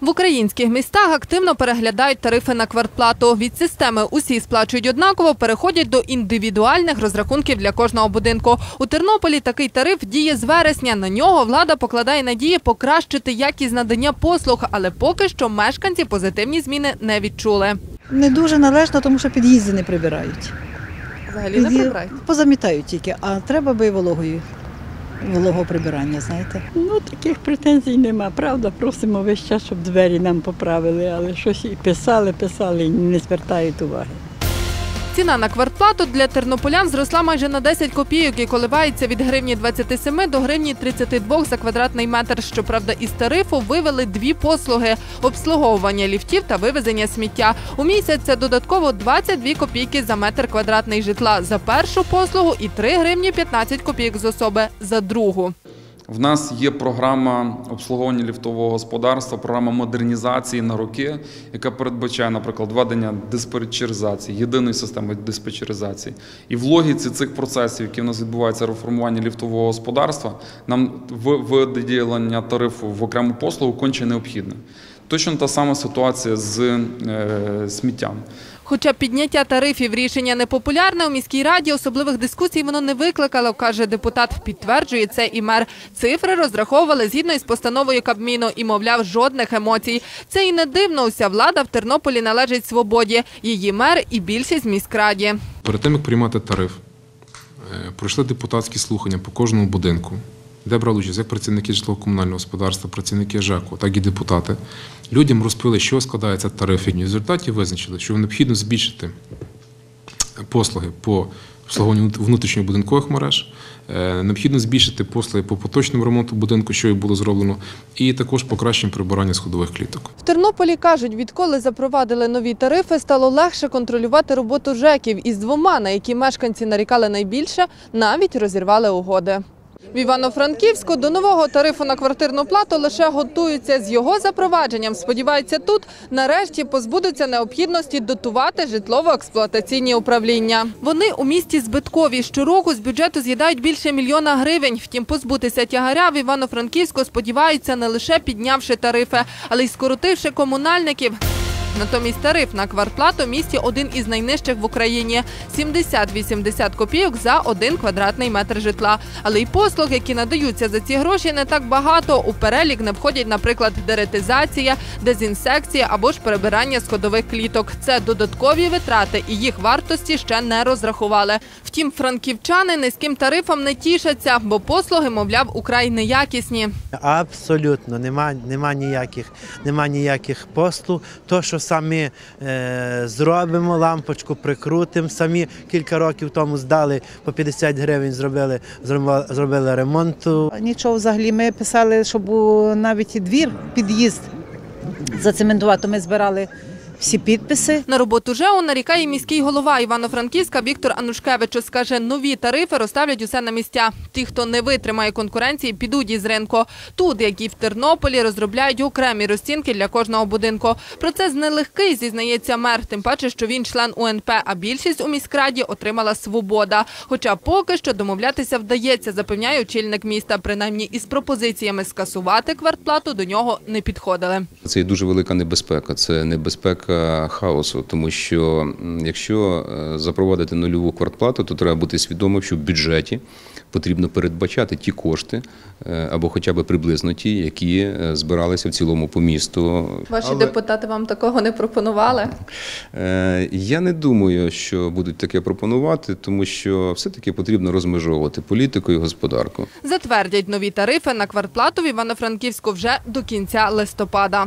В українських містах активно переглядають тарифи на квартплату. Від системи усі сплачують однаково, переходять до індивідуальних розрахунків для кожного будинку. У Тернополі такий тариф діє з вересня. На нього влада покладає надії покращити якість надання послуг, але поки що мешканці позитивні зміни не відчули. Не дуже належно, тому що під'їзди не прибирають. Взагалі Під'їзд- Позамітають тільки, а треба би і вологою. Вологого прибирання, знаєте. Ну, таких претензій нема. Правда, просимо весь час, щоб двері нам поправили, але щось і писали, писали, і не звертають уваги. Ціна на квартплату для тернополян зросла майже на 10 копійок і коливається від гривні 27 до гривні 32 за квадратний метр. Щоправда, із тарифу вивели дві послуги – обслуговування ліфтів та вивезення сміття. У місяць це додатково 22 копійки за метр квадратний житла за першу послугу і 3 гривні 15 копійок з особи за другу. В нас є програма обслуговування ліфтового господарства, програма модернізації на роки, яка передбачає, наприклад, введення диспетчеризації, єдиної системи диспетчеризації. І в логіці цих процесів, які в нас відбуваються реформування ліфтового господарства, нам виділення тарифу в окрему послугу конче необхідне. Точно та сама ситуація з е, сміттям. Хоча підняття тарифів рішення непопулярне у міській раді, особливих дискусій воно не викликало, каже депутат. Підтверджує це і мер. Цифри розраховували згідно із постановою Кабміну і, мовляв, жодних емоцій. Це і не дивно. Уся влада в Тернополі належить свободі. Її мер і більшість міськраді. Перед тим, як приймати тариф, е, пройшли депутатські слухання по кожному будинку, де брали участь як працівники житлово-комунального господарства, працівники ЖЕКу, так і депутати. Людям розповіли, що складається тариф. І в результаті визначили, що необхідно збільшити послуги по обслуговуванню внутрішньої будинкових мереж, е, необхідно збільшити послуги по поточному ремонту будинку, що і було зроблено, і також покращення прибирання сходових кліток. В Тернополі кажуть, відколи запровадили нові тарифи, стало легше контролювати роботу ЖЕКів. Із двома, на які мешканці нарікали найбільше, навіть розірвали угоди. В Івано-Франківську до нового тарифу на квартирну плату лише готуються з його запровадженням. Сподіваються, тут нарешті позбудуться необхідності дотувати житлово-експлуатаційні управління. Вони у місті збиткові. Щороку з бюджету з'їдають більше мільйона гривень. Втім, позбутися тягаря в Івано-Франківську сподіваються не лише піднявши тарифи, але й скоротивши комунальників. Натомість тариф на квартплату місті один із найнижчих в Україні – 70-80 копійок за один квадратний метр житла. Але й послуг, які надаються за ці гроші, не так багато. У перелік не входять, наприклад, деретизація, дезінсекція або ж перебирання сходових кліток. Це додаткові витрати, і їх вартості ще не розрахували. Втім, франківчани низьким тарифом не тішаться, бо послуги, мовляв, украй неякісні. Абсолютно нема, нема ніяких, нема ніяких послуг. То, що самі е, зробимо, лампочку прикрутимо, самі кілька років тому здали по 50 гривень, зробили, зробили, ремонту. Нічого взагалі. Ми писали, щоб навіть і двір, під'їзд зацементувати. Ми збирали всі підписи. На роботу ЖЕО нарікає міський голова Івано-Франківська Віктор Анушкевич. Скаже, нові тарифи розставлять усе на місця. Ті, хто не витримає конкуренції, підуть із ринку. Тут, як і в Тернополі, розробляють окремі розцінки для кожного будинку. Процес нелегкий, зізнається мер. Тим паче, що він член УНП, а більшість у міськраді отримала свобода. Хоча поки що домовлятися вдається, запевняє очільник міста. Принаймні із пропозиціями скасувати квартплату до нього не підходили. Це дуже велика небезпека. Це небезпека хаосу, тому що якщо е, запровадити нульову квартплату, то треба бути свідомим, що в бюджеті потрібно передбачати ті кошти е, або хоча б приблизно ті, які е, збиралися в цілому по місту. Ваші Але, депутати вам такого не пропонували? Я не думаю, що будуть таке пропонувати, тому що все-таки потрібно розмежовувати політику і господарку. Затвердять нові тарифи на квартплату в Івано-Франківську вже до кінця листопада.